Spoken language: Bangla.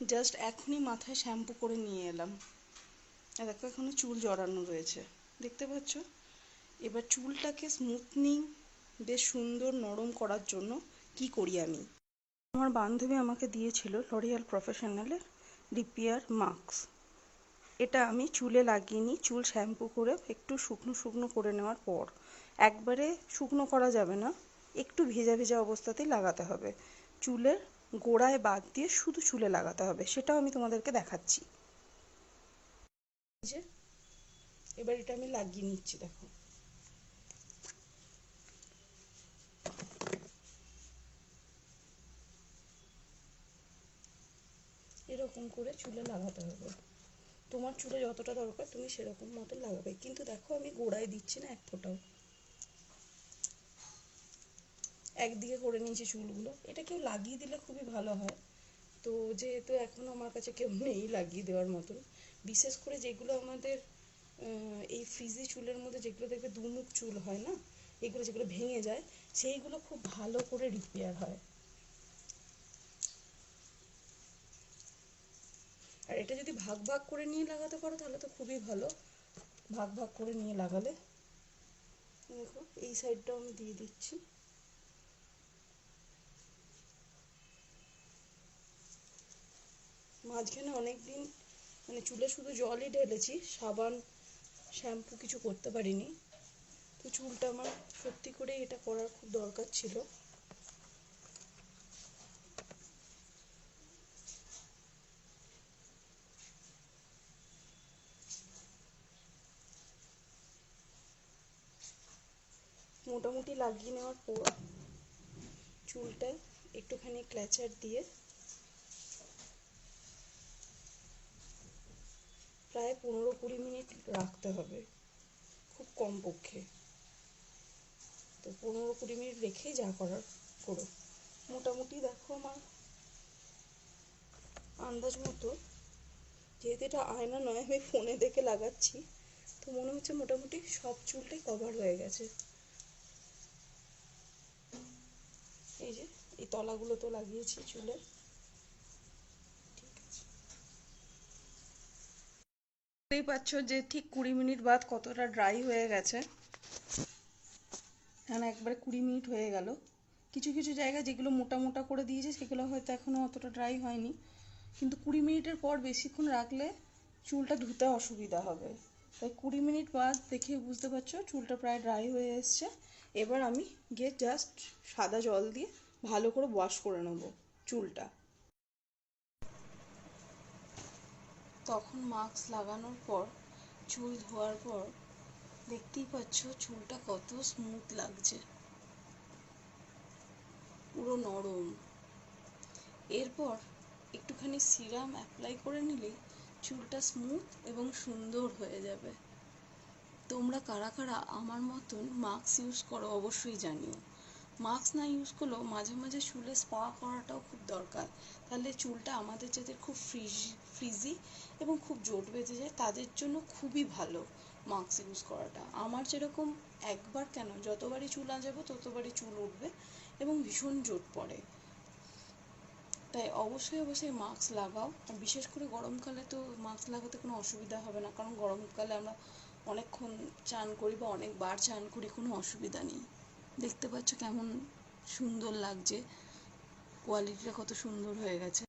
জাস্ট এখনই মাথায় শ্যাম্পু করে নিয়ে এলাম। আর দেখো এখনও চুল জড়ানো রয়েছে। দেখতে পাচ্ছ? এবার চুলটাকে স্মুথনিং বেশ সুন্দর নরম করার জন্য কি করি আমি? আমার বান্ধবী আমাকে দিয়েছিল লরিয়াল প্রফেশনালের রিপেয়ার মাস্ক এটা আমি চুলে লাগিয়ে নিই, চুল শ্যাম্পু করে একটু শুকনো শুকনো করে নেওয়ার পর। একবারে শুকনো করা যাবে না, একটু ভেজা ভেজা অবস্থাতেই লাগাতে হবে। চুলের গোড়ায় বাদ দিয়ে শুধু চুলে লাগাতে হবে, সেটাও আমি তোমাদেরকে দেখাচ্ছি। এবার এটা আমি লাগিয়ে নিচ্ছি, দেখো। এরকম করে চুলে লাগাতে হবে। তোমার চুলে যতটা দরকার তুমি সেরকম মতো লাগাবে। কিন্তু দেখো, আমি গোড়ায় দিচ্ছি না এক ফোঁটাও। একদিকে করে নিয়েছি চুলগুলো। এটা কেউ লাগিয়ে দিলে খুবই ভালো হয়। তো যেহেতু এখন আমার কাছে কেউ নেই লাগিয়ে দেওয়ার মতন, বিশেষ করে যেগুলো আমাদের এই ফ্রিজি চুলের মধ্যে যেগুলো দেখবে দুমুখ চুল হয় না, এগুলো যেগুলো ভেঙে যায়, সেইগুলো খুব ভালো করে রিপেয়ার হয়। আর এটা যদি ভাগ ভাগ করে নিয়ে লাগাতে পারো তাহলে তো খুবই ভালো। ভাগ ভাগ করে নিয়ে লাগালে, দেখো, এই সাইডটাও আমি দিয়ে দিচ্ছি। মাঝখানে অনেক দিন মানে চুলে শুধু জলই ঢেলেছি, সাবান, শ্যাম্পু কিছু করতে পারিনি। তো চুলটা আমার সত্যি করে এটা করার খুব দরকার ছিল। মোটামুটি লাগিয়ে নেওয়ার পর চুলটা একটুখানি ক্ল্যাচার দিয়ে প্রায় পনেরো কুড়ি মিনিট রাখতে হবে, খুব কম পক্ষে। তো পনেরো কুড়ি মিনিট রেখেই যা করার করো। মোটামুটি দেখো আমার আন্দাজ মতো, যেহেতু এটা আয়না নয়, আমি ফোনে দেখে লাগাচ্ছি, তো মনে হচ্ছে মোটামুটি সব চুলটাই কভার হয়ে গেছে। এই যে, এই তলাগুলো তো লাগিয়েছি চুলের দেখতেই পাচ্ছ যে ঠিক কুড়ি মিনিট বাদ কতটা ড্রাই হয়ে গেছে। হ্যাঁ একবারে কুড়ি মিনিট হয়ে গেল। কিছু কিছু জায়গা যেগুলো মোটা মোটা করে দিয়েছে, সেগুলো হয়তো এখনও অতটা ড্রাই হয়নি। কিন্তু কুড়ি মিনিটের পর বেশিক্ষণ রাখলে চুলটা ধুতে অসুবিধা হবে। তাই কুড়ি মিনিট বাদ দেখে বুঝতে পারছ, চুলটা প্রায় ড্রাই হয়ে এসছে। এবার আমি গিয়ে জাস্ট সাদা জল দিয়ে ভালো করে ওয়াশ করে নেব চুলটা। তখন মাস্ক লাগানোর পর, চুল ধোয়ার পর, দেখতেই পাচ্ছ চুলটা কত স্মুথ লাগছে। পুরো নরম। এরপর একটুখানি সিরাম অ্যাপ্লাই করে নিলে চুলটা স্মুথ এবং সুন্দর হয়ে যাবে। তোমরা কারা কারা আমার মতন মাস্ক ইউজ করো অবশ্যই জানিও। মাস্ক না ইউজ করলেও মাঝে মাঝে চুলে স্পা করাটাও খুব দরকার। তাহলে চুলটা আমাদের যাদের খুব ফ্রিজি ফ্রিজি এবং খুব জোট বেঁধে যায়, তাদের জন্য খুবই ভালো মাস্ক ইউজ করাটা। আমার যেরকম একবার কেন, যতবারই চুল আঁচাবো ততবারই চুল উঠবে এবং ভীষণ জোট পড়ে। তাই অবশ্যই অবশ্যই মাস্ক লাগাও। আর বিশেষ করে গরমকালে তো মাস্ক লাগাতে কোনো অসুবিধা হবে না, কারণ গরমকালে আমরা অনেকক্ষণ চান করি বা অনেকবার চান করি, কোনো অসুবিধা নেই। দেখতে পাচ্ছ কেমন সুন্দর লাগছে। কোয়ালিটিটা কত সুন্দর হয়ে গেছে।